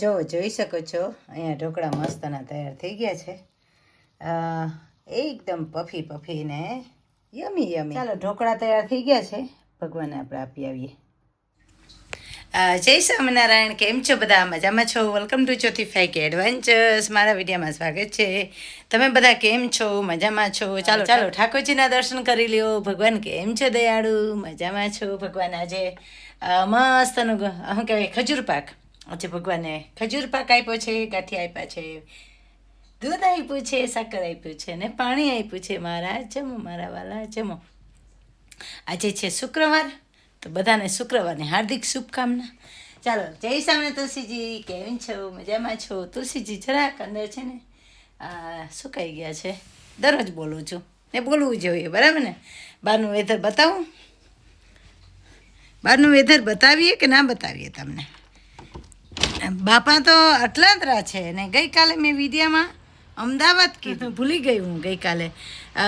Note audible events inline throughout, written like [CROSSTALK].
જો જોઈ શકો છો. અહીંયા ઢોકળા મસ્તના તૈયાર થઈ ગયા છે. એકદમ પફી પફીને યમી યમી. ચાલો ઢોકળા તૈયાર થઈ ગયા છે. ભગવાનને આપણે આપી આવીએ. જય સ્વામિનારાયણ. કેમ છો બધા? મજામાં છો? વેલકમ ટુ ચોથી ફેક એડવેન્ચર્સ મારા વિડીયોમાં સ્વાગત છે. તમે બધા કેમ છો? મજામાં છો? ચાલો ચાલો ઠાકોરજીના દર્શન કરી લ્યો. ભગવાન કેમ છે દયાળુ? મજામાં છો? ભગવાન આજે મસ્તનું શું કહેવાય? ખજૂર પાક. આજે ભગવાને. ખજૂર પાક આપ્યો છે ગાંઠી આપ્યા છે. દૂધ આપ્યું છે, સાકર આપ્યું છે ને પાણી આપ્યું છે. મારા, જમો, મારા વાલા, જમો. આજે છે શુક્રવાર, તો બધાને શુક્રવારની હાર્દિક શુભકામના. ચાલો, જય સામે તુલસીજી. કેમ છો? મજામાં છો? તુલસીજી જરાક અંદર છે ને સુકાઈ ગયા છે. દરરોજ બોલું છું. ને બોલવું જોઈએ, બરાબર ને? બહારનું વેધર બતાવું? બહારનું વેધર બતાવીએ કે ના બતાવીએ તમને? બાપા તો અટલાંતરા છે ને ગઈકાલે મેં વિદ્યામાં અમદાવાદ કીધું. [LAUGHS] ભૂલી ગઈ હું ગઈકાલે.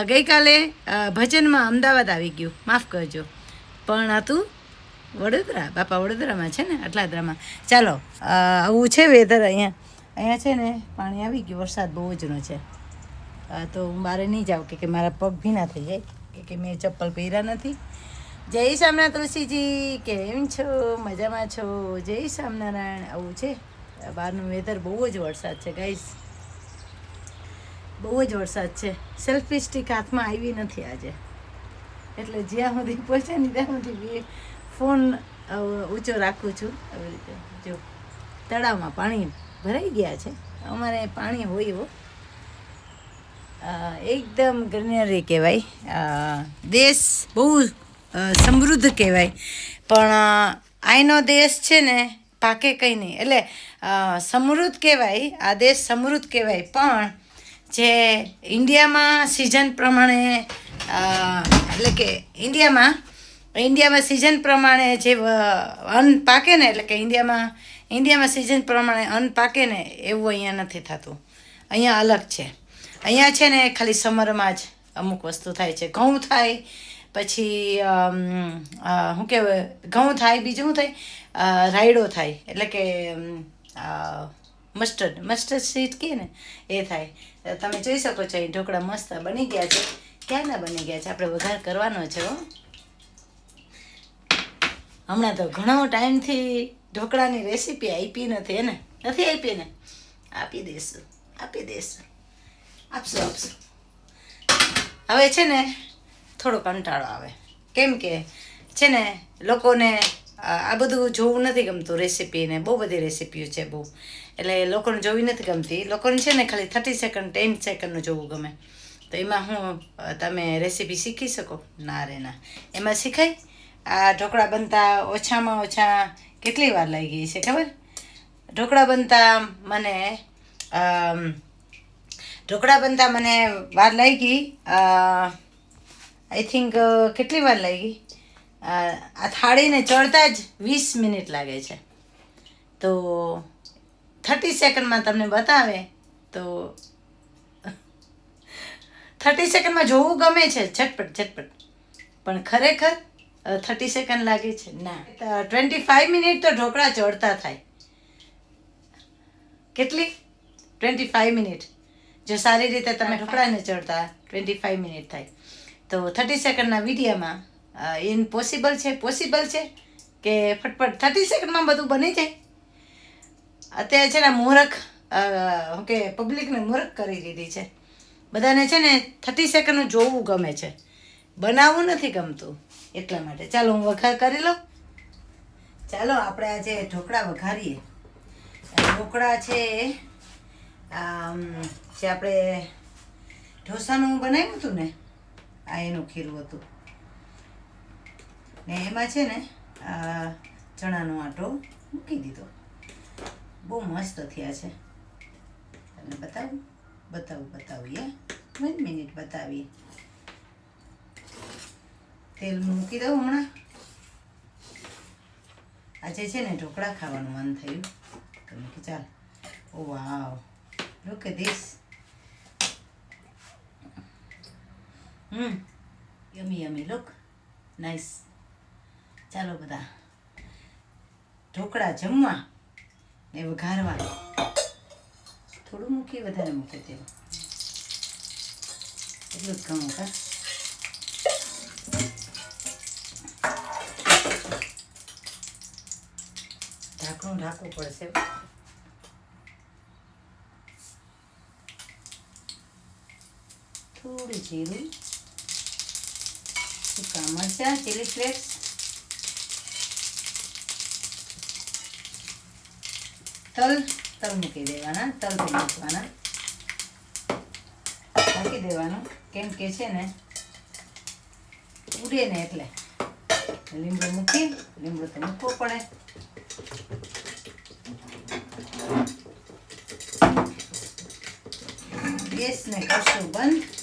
ગઈકાલે ભજનમાં અમદાવાદ આવી ગયું. માફ કરજો. પણ હતું વડોદરા. બાપા વડોદરામાં છે ને અટલાદરામાં ચાલો આવું છે વેધર અહીંયા. અહીંયા છે ને, પાણી આવી ગયું. વરસાદ બહુ જનો છે. તો હું બહાર નહીં જાઉં કે મારા પગ ભીના થઈ જાય કે મેં ચપ્પલ પહેર્યા નથી. જય સામના તુલસીજી, કેમ છો? મજામાં છો? જય સ્વામિનારાયણ આવું છે? બહારનું વેધર બહુ જ વરસાદ છે ગાઈસ બહુ જ વરસાદ છે. સેલ્ફી સ્ટિક હાથમાં આવી નથી આજે. એટલે જ્યાં સુધી પહોંચે ને ત્યાં સુધી ફોન ઊંચો રાખું છું. આવી રીતે, જો, તળાવમાં પાણી ભરાઈ ગયા છે. અમારે પાણી હોય હો એકદમ ગ્રીનરી કહેવાય. દેશ બહુ સમૃદ્ધ કહેવાય. પણ આઈનો દેશ છે ને, પાકે કંઈ નહીં. એટલે સમૃદ્ધ કહેવાય, આ દેશ સમૃદ્ધ કહેવાય. પણ, જે ઇન્ડિયામાં સિઝન પ્રમાણે એટલે કે ઇન્ડિયામાં ઇન્ડિયામાં સિઝન પ્રમાણે જે અન્ન પાકે ને, એટલે કે ઇન્ડિયામાં ઇન્ડિયામાં સિઝન પ્રમાણે અન્ન પાકે ને, એવું અહીંયા નથી થતું. અહીંયા અલગ છે. અહીંયા છે ને, ખાલી સમરમાં જ અમુક વસ્તુ થાય છે. ઘઉં થાય પછી શું કહેવાય, ઘઉં થાય, બીજું શું થાય? રાયડો થાય, એટલે કે મસ્ટર્ડ મસ્ટર્ડ સીટ કહે ને, એ થાય. તમે જોઈ શકો છો એ ઢોકળા મસ્ત બની ગયા છે. ક્યાંના બની ગયા છે? આપણે વઘાર કરવાનો છે હમણાં તો ઘણો ટાઈમથી ઢોકળાની રેસીપી આપી નથી એને નથી આપી ને? આપી દઈશું આપી દઈશું આપશું આપશું. હવે છે ને થોડો કંટાળો આવે. કેમ કે છે ને, લોકોને આ બધું જોવું નથી ગમતું રેસીપી ને, બહુ બધી રેસીપીઓ છે બહુ. એટલે લોકોને જોવી નથી ગમતી. લોકોને છે ને ખાલી થર્ટી સેકન્ડ ટેન સેકન્ડનું જોવું ગમે. તો એમાં હું તમે રેસીપી શીખી શકો? ના રે, ના. એમાં શીખાય? આ ઢોકળા બનતા ઓછામાં ઓછા કેટલી વાર લાગી ગઈ છે ખબર? ઢોકળા બનતા મને ઢોકળા બનતા મને વાર લાગી આઈ થિંક કેટલી વાર લાગી? આ થાળીને ચડતા જ વીસ મિનિટ લાગે છે. તો થર્ટી સેકન્ડમાં તમને બતાવે તો થર્ટી સેકન્ડમાં જોવું ગમે છે ઝટપટ ઝટપટ. પણ ખરેખર થર્ટી સેકન્ડ લાગે છે. ના. ટ્વેન્ટી ફાઈવ મિનિટ તો ઢોકળા ચડતા થાય. કેટલી? Twenty five minute. જો સારી રીતે તમે ઢોકળાને ચડતા ટ્વેન્ટી ફાઈવ મિનિટ થાય. તો થર્ટી સેકન્ડના વિડીયામાં ઇન પોસિબલ છે પોસિબલ છે કે ફટફટ થર્ટી સેકન્ડમાં બધું બની જાય? અત્યારે છે ને મૂરખ કે પબ્લિકને મૂરખ કરી દીધી છે. બધાને છે ને થર્ટી સેકન્ડનું જોવું ગમે છે. બનાવવું નથી ગમતું એટલા માટે. ચાલો હું વઘાર કરી લઉં. ચાલો આપણે આજે ઢોકળા વઘારીએ. ઢોકળા છે જે આપણે ઢોસાનું બનાવ્યું હતું ને? આ એનું ખીરું હતું. ને એમાં છે ને આ ચણાનો આટો મૂકી દીધો. બહુ મસ્ત થયા છે. તમને બતાવું? બતાવું બતાવીએ વન મિનિટ બતાવીએ. તેલ મૂકી દઉં હમણાં? આજે છે ને ઢોકળા ખાવાનું મન થયું. તો મેં ચાલ. ઓ, wow. Look this hmm. Yummy yummy look nice ચાલો બધા. ઢોકળા જમવા ને વઘારવા થોડું મૂકી, વધારે મૂકે તેવું એટલું જ ઘણું કા ઢાંકણું ઢાંકવું પડશે. થોડું જીરું. સૂકા મરચાં ચીલી ફ્લેક્સ તલ તલ મૂકી દેવાના તલ તો મૂકવાના ઢાંકી દેવાનું કેમ કે છે ને ઉડે ને એટલે લીમડો મૂકી લીમડો તો મૂકવો પડે ગેસને કરશું બંધ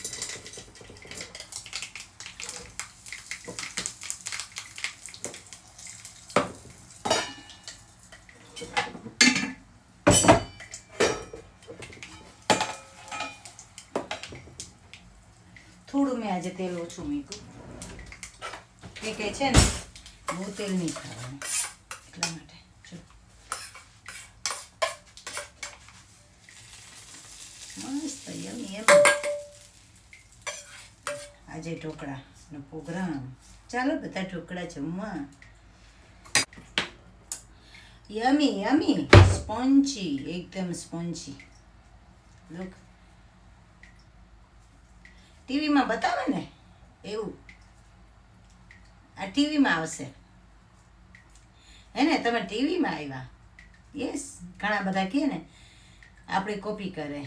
થોડું મેં આજે તેલ ઓછું મૂક્યું કે કે છે ને, બહુ તેલ નહીં ખાવાનું. એટલા માટે. જો મસ્ત યમી એમ આજે ઢોકળાનો પ્રોગ્રામ. ચાલો બધા ઢોકળા જમવા. Yummy yummy. સ્પોન્જી, એકદમ સ્પોન્જી. લુક ટીવીમાં બતાવે ને? એવું. આ ટીવીમાં આવશે. હે ને તમે ટીવીમાં આવ્યા? યસ ઘણા બધા કહે ને, આપણી કોપી કરે.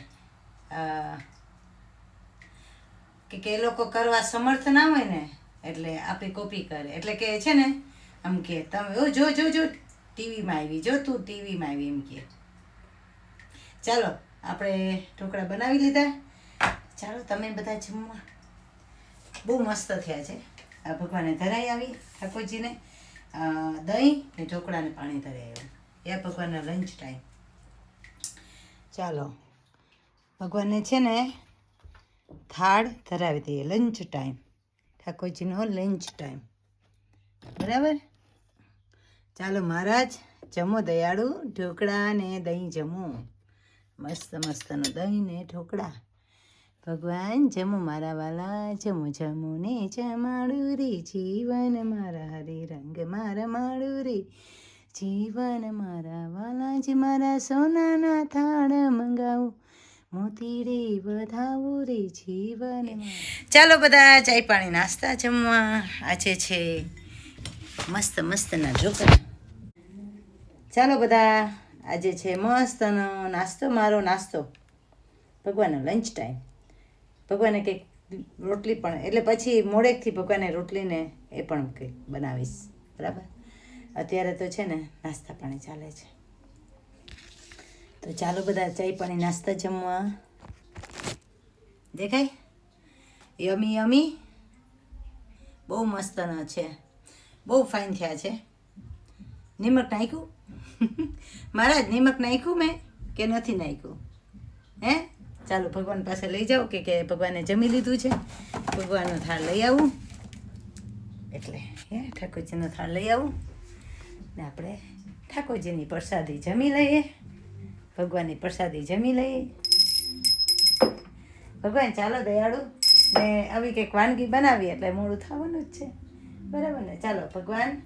કે કે એ લોકો કરવા સમર્થ ના હોય ને, એટલે આપણી કોપી કરે. એટલે કે છે ને, આમ કે, તમે, ઓ, જો જો જો, ટીવીમાં આવી, જો તું ટીવીમાં આવી, એમ કે. ચાલો, આપણે ઢોકળા બનાવી લીધા. ચાલો તમે બધા જમવા. બહુ મસ્ત થયા છે. આ ભગવાને ધરાઈ આવી ઠાકોરજીને. દહીં ને ઢોકળાને પાણી ધરાઈ આવ્યું. એ ભગવાનનો લંચ ટાઈમ ચાલો, ભગવાનને છે ને થાળ ધરાવી દઈએ લંચ ટાઈમ ઠાકોરજીનો લંચ ટાઈમ બરાબર? ચાલો, મહારાજ, જમો દયાળુ, ઢોકળા ને દહીં જમો. મસ્ત મસ્તનું દહીં ને ઢોકળા. ભગવાન જમો મારા વાલા, જમો જમો ને જમાડું રે. જીવન મારા હરે રંગ મારા માડું રે. જીવન મારા વાલા, જ મારા સોનાના થાળ મંગાવું, મોતી રે વધાવું રે. જીવન ચાલો બધા, ચાય પાણી નાસ્તા જમવા. આજે છે મસ્ત મસ્તના ઢોકળા ચાલો બધા, આજે છે મસ્તનો નાસ્તો, મારો નાસ્તો. ભગવાનનો લંચ ટાઈમ ભગવાને કંઈક રોટલી પણ, એટલે પછી મોડેકથી ભગવાને રોટલીને એ પણ કંઈક બનાવીશ, બરાબર? અત્યારે તો છે ને નાસ્તા પાણી ચાલે છે. તો ચાલો બધા ચાય પાણી નાસ્તા જમવા. દેખાય? યમી યમી. બહુ મસ્તના છે. બહુ ફાઇન થયા છે. નિમક નાખ્યું? [LAUGHS] મહારાજ નિમક નાખ્યું મેં કે નથી નાખ્યું? હે? ચાલો ભગવાન પાસે લઈ જાઓ કે ભગવાને જમી લીધું છે. ભગવાનનો થાળ લઈ આવું. એટલે હે, ઠાકોરજીનો થાળ લઈ આવું. ને આપણે ઠાકોરજીની પ્રસાદી જમી લઈએ. ભગવાનની પ્રસાદી જમી લઈએ. ભગવાન ચાલો દયાળુ. ને આવી કંઈક વાનગી બનાવી એટલે મોડું થવાનું જ છે. બરાબર ને? ચાલો ભગવાન,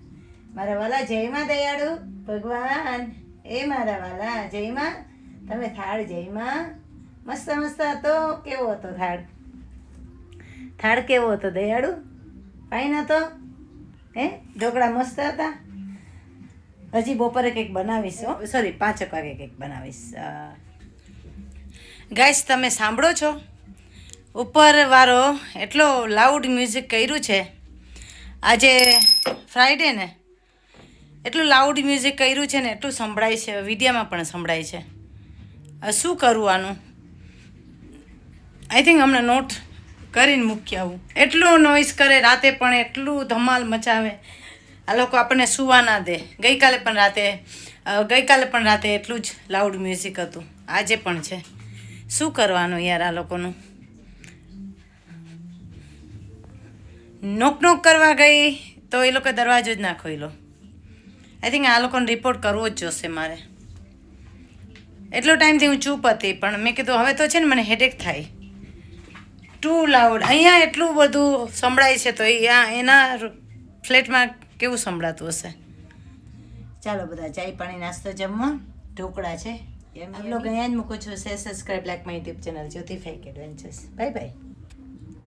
મારા વાલા જયમાં દયાળુ. ભગવાન, એ મારા વાલા જયમાં તમે થાળ જયમાં મસ્ત મસ્ત હતો. કેવો હતો થાળ? થાળ કેવો હતો? દયાળુ? ફાઇન હતો? હે? ઢોકળા મસ્ત હતા? હજી બપોરે કંઈક બનાવીશ સોરી પાંચેક વાગે કંઈક બનાવીશ. ગાઈસ, તમે સાંભળો છો? ઉપર વાળો એટલો લાઉડ મ્યુઝિક કર્યું છે. આજે ફ્રાઈડે ને. એટલું લાઉડ મ્યુઝિક કર્યું છે ને, એટલું સંભળાય છે વિડીયામાં પણ સંભળાય છે. શું કરવું આનું? આઈ થિંક હમણાં નોટ કરીને મૂકી આવું. એટલું નોઈસ કરે, રાતે પણ એટલું ધમાલ મચાવે. આ લોકો આપણને સુવા ના દે. ગઈકાલે પણ રાતે ગઈકાલે પણ રાતે એટલું જ લાઉડ મ્યુઝિક હતું. આજે પણ છે. શું કરવાનું યાર આ લોકોનું? નોક નોક કરવા ગઈ તો એ લોકો દરવાજો જ ના ખોલ્યો આઈ થિંક આ લોકોને રિપોર્ટ કરવો જ જોશે મારે. એટલો ટાઈમથી હું ચૂપ હતી, પણ મેં કીધું હવે તો છે ને મને હેડેક થાય. ટુ લાઉડ અહીંયા એટલું બધું સંભળાય છે તો અહીંયા એના ફ્લેટમાં કેવું સંભળાતું હશે? ચાલો બધા ચાય પાણી નાસ્તો જમવા. ઢોકળા છે. એમ બ્લોગ અહીંયા જ મૂકું છું. Say subscribe like my YouTube channel Jyoti fake adventures bye bye